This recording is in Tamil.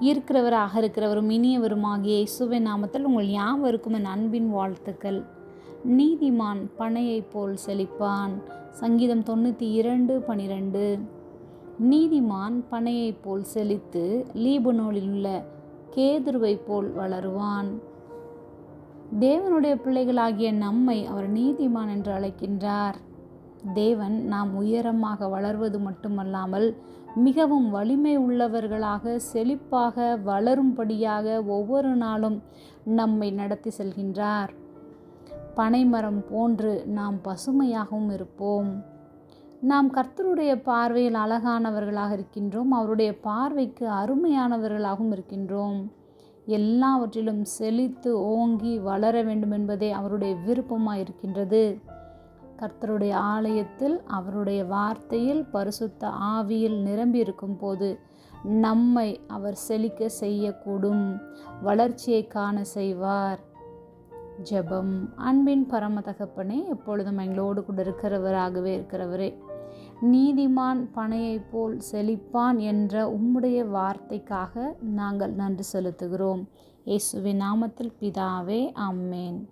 இருக்கிறவராக இருக்கிறவரும் இனியவருமாகிய இயேசுவின் நாமத்தில் உங்கள் யாவருக்கும் என் அன்பின் வாழ்த்துக்கள். நீதிமான் பனையைப் போல் செழிப்பான். சங்கீதம் தொண்ணூற்றி இரண்டு பனிரெண்டு. நீதிமான் பனையைப் போல் செழித்து லீபனோலில் உள்ள கேதுருவைப் போல் வளருவான். தேவனுடைய பிள்ளைகளாகிய நம்மை அவர் நீதிமான் என்று அழைக்கின்றார். தேவன் நாம் உயரமாக வளர்வது மட்டுமல்லாமல் மிகவும் வலிமை உள்ளவர்களாக செழிப்பாக வளரும்படியாக ஒவ்வொரு நாளும் நம்மை நடத்தி செல்கின்றார். பனைமரம் போன்று நாம் பசுமையாகவும் இருப்போம். நாம் கர்த்தருடைய பார்வையில் அழகானவர்களாக இருக்கின்றோம். அவருடைய பார்வைக்கு அருமையானவர்களாகவும் இருக்கின்றோம். எல்லாவற்றிலும் செழித்து ஓங்கி வளர வேண்டும் என்பதே அவருடைய விருப்பமாக இருக்கின்றது கர்த்தருடைய ஆலயத்தில் அவருடைய வார்த்தையில் பரிசுத்த ஆவியில் நிரம்பியிருக்கும் போது நம்மை அவர் செழிக்க செய்யக்கூடும். வளர்ச்சியை காண செய்வார். ஜெபம். அன்பின் பரம தகப்பனே எப்பொழுதும் எங்களோடு கூட இருக்கிறவராகவே இருக்கிறவரே நீதிமான் பனையைப் போல் செழிப்பான் என்ற உம்முடைய வார்த்தைக்காக நாங்கள் நன்றி செலுத்துகிறோம். இயேசுவின் நாமத்தில் பிதாவே அம்மேன்